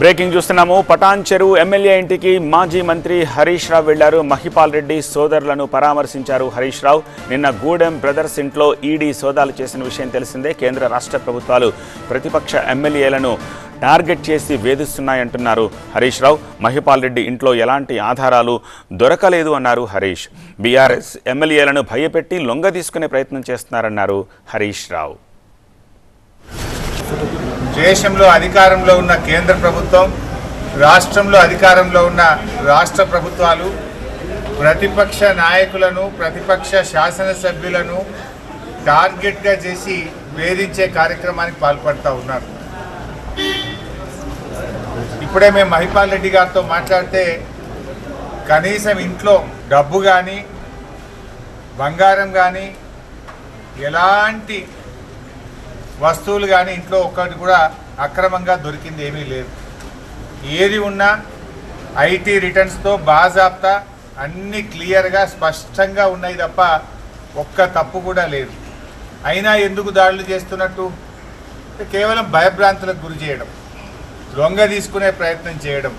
Breaking చూస్తున్నాము. పటాన్ చెరువు MLA ఇంటికి మాజీ మంత్రి హరీష్ రావు వెళ్ళారు మహిపాల్ రెడ్డి సోదరులను పరామర్శించారు హరీష్ రావు. నిన్న గూడెం బ్రదర్స్ ఇంట్లో ఈడీ సోదాలు చేసిన విషయం తెలిసిందే. కేంద్ర రాష్ట్ర ప్రభుత్వాలు ప్రతిపక్ష ఎమ్మెల్యేలను టార్గెట్ చేసి వేధిస్తున్నాయంటున్నారు హరీష్ రావు. మహిపాల్ రెడ్డి ఇంట్లో ఎలాంటి ఆధారాలు దొరకలేదు అన్నారు హరీష్. బీఆర్ఎస్ ఎమ్మెల్యేలను భయపెట్టి లొంగ తీసుకునే ప్రయత్నం చేస్తున్నారన్నారు హరీష్ రావు. దేశంలో అధికారంలో ఉన్న కేంద్ర ప్రభుత్వం రాష్ట్రంలో అధికారంలో ఉన్న రాష్ట్ర ప్రభుత్వాలు ప్రతిపక్ష నాయకులను ప్రతిపక్ష శాసనసభ్యులను టార్గెట్గా చేసి వేధించే కార్యక్రమానికి పాల్పడుతూ ఉన్నారు. ఇప్పుడే మేము మహిపాల్ రెడ్డి గారితో మాట్లాడితే కనీసం ఇంట్లో డబ్బు కానీ బంగారం కానీ ఎలాంటి వస్తువులు కానీ ఇంట్లో ఒక్కటి కూడా అక్రమంగా దొరికింది ఏమీ లేదు. ఏది ఉన్నా ఐటీ రిటర్న్స్తో బాజాప్తా అన్ని క్లియర్గా స్పష్టంగా ఉన్నాయి తప్ప ఒక్క తప్పు కూడా లేదు. అయినా ఎందుకు దాడులు చేస్తున్నట్టు? కేవలం భయభ్రాంతులకు గురి చేయడం దొంగ తీసుకునే ప్రయత్నం చేయడం.